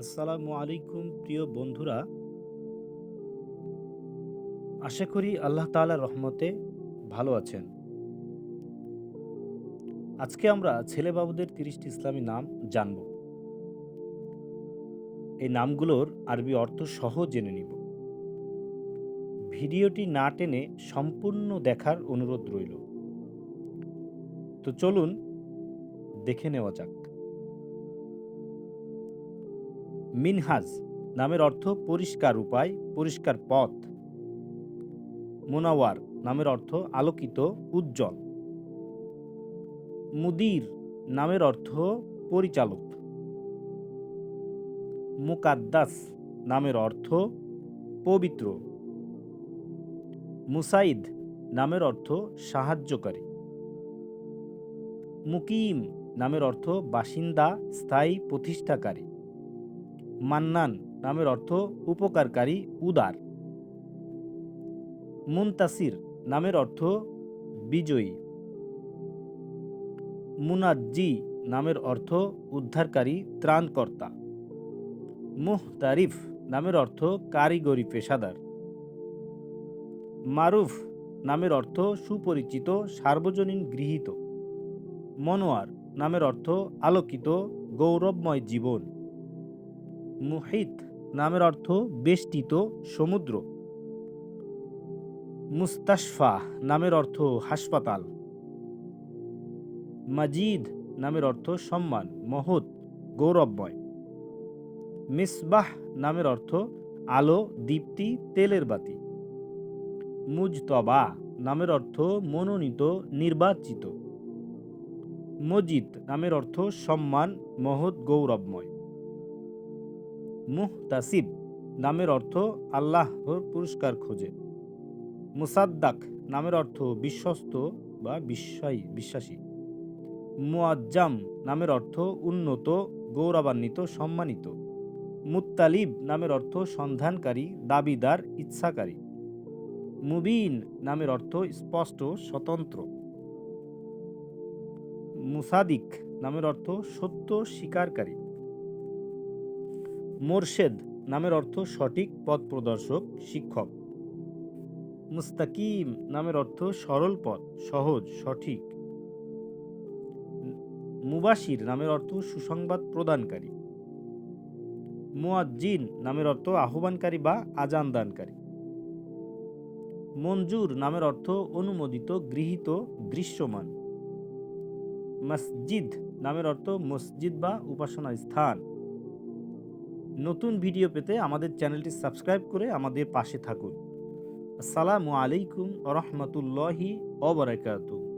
আসসালামু আলাইকুম, প্রিয় বন্ধুরা। আশা করি আল্লাহ তাআলার রহমতে ভালো আছেন। আজকে আমরা ছেলে বাবুদের তিরিশটি ইসলামী নাম জানব। এই নামগুলোর আরবি অর্থ সহ জেনে নিব। ভিডিওটি না টেনে সম্পূর্ণ দেখার অনুরোধ রইল। তো চলুন দেখে নেওয়া যাক। মিনহাজ নামের অর্থ পরিষ্কার উপায়, পরিষ্কার পথ। মোনাওয়ার নামের অর্থ আলোকিত, উজ্জ্বল। মুদির নামের অর্থ পরিচালক। মুকাদ্দাস নামের অর্থ পবিত্র। মুসাইদ নামের অর্থ সাহায্যকারী। মুকিম নামের অর্থ বাসিন্দা, স্থায়ী প্রতিষ্ঠাকারী। মান্নান নামের অর্থ উপকারকারী উদার। মুনতাসির নামের অর্থ বিজয়ী। মুনাজ্জি নামের অর্থ উদ্ধারকারী ত্রাণকর্তা। মুহতারিফ নামের অর্থ কারিগরি পেশাদার। মারুফ নামের অর্থ সুপরিচিত, সার্বজনীন গৃহীত। মনোয়ার নামের অর্থ আলোকিত, গৌরবময় জীবন। মুহিত নামের অর্থ বেষ্টিত সমুদ্র। মুস্তাশফা নামের অর্থ হাসপাতাল। মাজিদ নামের অর্থ সম্মান, মহৎ, গৌরবময়। মিসবাহ নামের অর্থ আলো, দীপ্তি, তেলের বাতি। মুজতবা নামের অর্থ মনোনীত, নির্বাচিত। মজিদ নামের অর্থ সম্মান, মহৎ, গৌরবময়। মুহতাসিব নামের অর্থ আল্লাহর পুরস্কার খোঁজে। মুসাদ্দাক নামের অর্থ বিশ্বস্ত বা বিশ্বায়ী, বিশ্বাসী। মুআজ্জাম নামের অর্থ উন্নত, গৌরবান্বিত, সম্মানিত। মুত্তালিব নামের অর্থ সন্ধানকারী, দাবিদার, ইচ্ছাকারী। মুবিন নামের অর্থ স্পষ্ট, স্বতন্ত্র। মুসাদিক নামের অর্থ সত্য, স্বীকারকারী। মোরশেদ নামের অর্থ সঠিক পথ প্রদর্শক, শিক্ষক। মুস্তাকিম নামের অর্থ সরল পথ, সহজ, সঠিক। মুবাসির নামের অর্থ সুসংবাদ প্রদানকারী। মুয়াজ্জিন নামের অর্থ আহ্বানকারী বা আজান দানকারী মঞ্জুর নামের অর্থ অনুমোদিত, গৃহীত, দৃশ্যমান। মসজিদ নামের অর্থ মসজিদ বা উপাসনা স্থান নতুন ভিডিও পেতে আমাদের চ্যানেলটি সাবস্ক্রাইব করে আমাদের পাশে থাকুন। আসসালামু আলাইকুম রহমতুল্লাহি অবরাকাতু